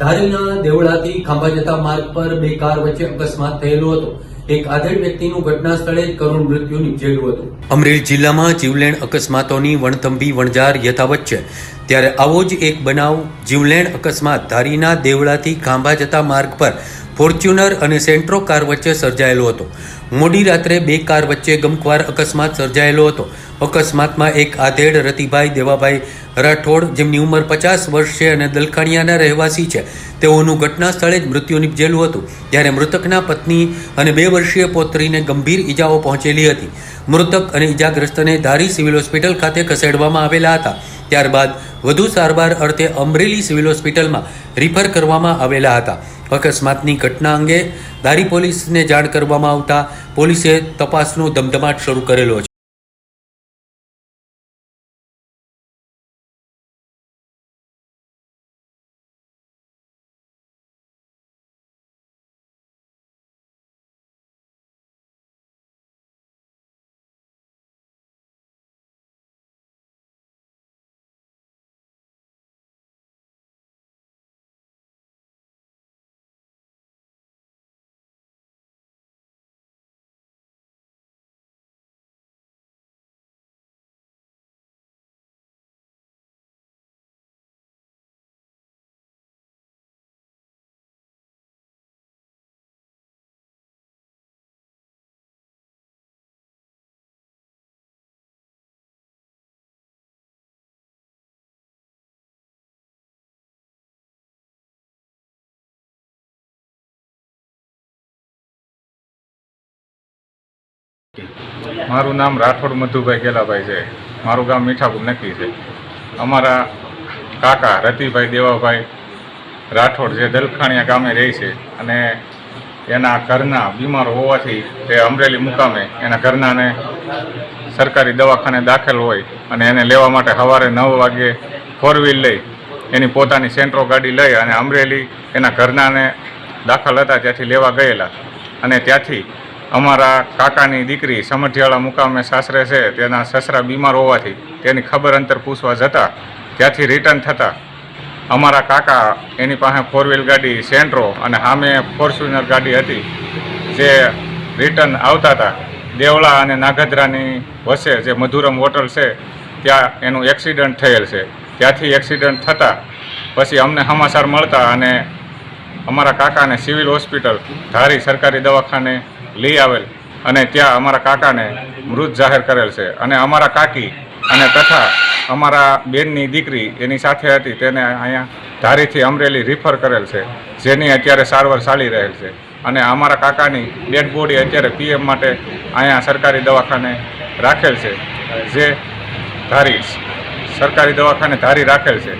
ધારીના દેવળાથી ખાંભા જતા માર્ગ પર બે કાર વચ્ચે અકસ્માત થયેલો હતો. એક આધેડ વ્યક્તિનું ઘટના સ્થળે કરુણ મૃત્યુ નીપજેલું હતું. અમરેલી જિલ્લામાં જીવલેણ અકસ્માતોની વણથંભી વણઝાર યથાવત છે. ત્યારે આવો જ એક બનાવ, જીવલેણ અકસ્માત ધારીના દેવળાથી ખાંભા જતા માર્ગ પર ફોર્ચ્યુનર અને સેન્ટ્રો કાર વચ્ચે સર્જાયેલો હતો. મોડી રાત્રે બે કાર વચ્ચે ગમખ્વાર અકસ્માત સર્જાયેલો હતો. અકસ્માતમાં એક આધેડ રતિભાઈ દેવાભાઈ રાઠોડ, જેમની ઉંમર પચાસ વર્ષ છે અને દલખાણિયાના રહેવાસી છે, તેઓનું ઘટના સ્થળે જ મૃત્યુ નિપજેલું હતું. જ્યારે મૃતકના પત્ની અને બે વર્ષીય પૌત્રીને ગંભીર ઈજાઓ પહોંચેલી હતી. મૃતક અને ઈજાગ્રસ્તને ધારી સિવિલ હોસ્પિટલ ખાતે ખસેડવામાં આવેલા હતા. ત્યારબાદ વધુ સારવાર અર્થે અમરેલી સિવિલ હોસ્પિટલમાં રિફર કરવામાં આવેલા હતા. અકસ્માતની ઘટના અંગે ધારી પોલીસને જાણ કરવામાં આવતા પોલીસે તપાસનો ધમધમાટ શરૂ કરેલો છે. મારું નામ રાઠોડ મધુભાઈ ગેલાભાઈ છે. મારું ગામ મીઠાપુર નક્કી છે. અમારા કાકા રતિભાઈ દેવાભાઈ રાઠોડ જે દલખાણિયા ગામે રહે છે અને એના ઘરના બીમાર હોવાથી તે અમરેલી મુકામે એના ઘરનાને સરકારી દવાખાને દાખલ હોય અને એને લેવા માટે સવારે નવ વાગે ફોર વ્હીલ લઈ એની પોતાની સેન્ટ્રો ગાડી લઈ અને અમરેલી એના ઘરનાને દાખલ હતા, ત્યાંથી લેવા ગયેલા. અને ત્યાંથી અમારા કાકાની દીકરી સમઢિયાળા મુકામે સાસરે છે, તેના સસરા બીમાર હોવાથી તેની ખબર અંતર પૂછવા જતા ત્યાંથી રિટર્ન થતા. અમારા કાકા એની પાસે ફોર વ્હીલ ગાડી સેન્ટ્રો અને સામે ફોર્ચ્યુનર ગાડી હતી, જે રિટર્ન આવતા હતા. દેવળા અને નાગધરાની વચ્ચે જે મધુરમ હોટલ છે, ત્યાં એનું એક્સિડન્ટ થયેલ છે. ત્યાંથી એક્સિડન્ટ થતાં, પછી અમને સમાચાર મળતા અને અમારા કાકાને સિવિલ હોસ્પિટલ ધારી સરકારી દવાખાને લઈ આવેલ અને ત્યાં અમારા કાકાને મૃત જાહેર કરેલ છે. અને અમારા કાકી અને તથા અમારા બેનની દીકરી એની સાથે હતી, તેને અહીંયા ધારીથી અમરેલી રિફર કરેલ છે, જેની અત્યારે સારવાર ચાલી રહેલ છે. અને અમારા કાકાની ડેડ બોડી અત્યારે પીએમ માટે અહીંયા સરકારી દવાખાને રાખેલ છે, જે ધારી સરકારી દવાખાને ધારી રાખેલ છે.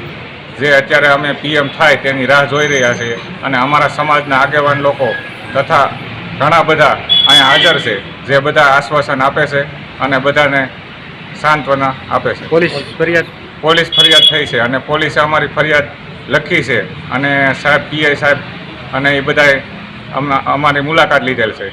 જે અત્યારે અમે પીએમ થાય તેની રાહ જોઈ રહ્યા છીએ. અને અમારા સમાજના આગેવાન લોકો તથા ઘણા બધા અહીંયા હાજર છે જે બધા આશ્વાસન આપે છે અને બધાને સાંત્વના આપે છે. પોલીસ ફરિયાદ? પોલીસ ફરિયાદ થઈ છે અને પોલીસે અમારી ફરિયાદ લખી છે અને સાહેબ પીઆઈ સાહેબ અને એ બધાએ અમ- અમારી મુલાકાત લીધેલ છે.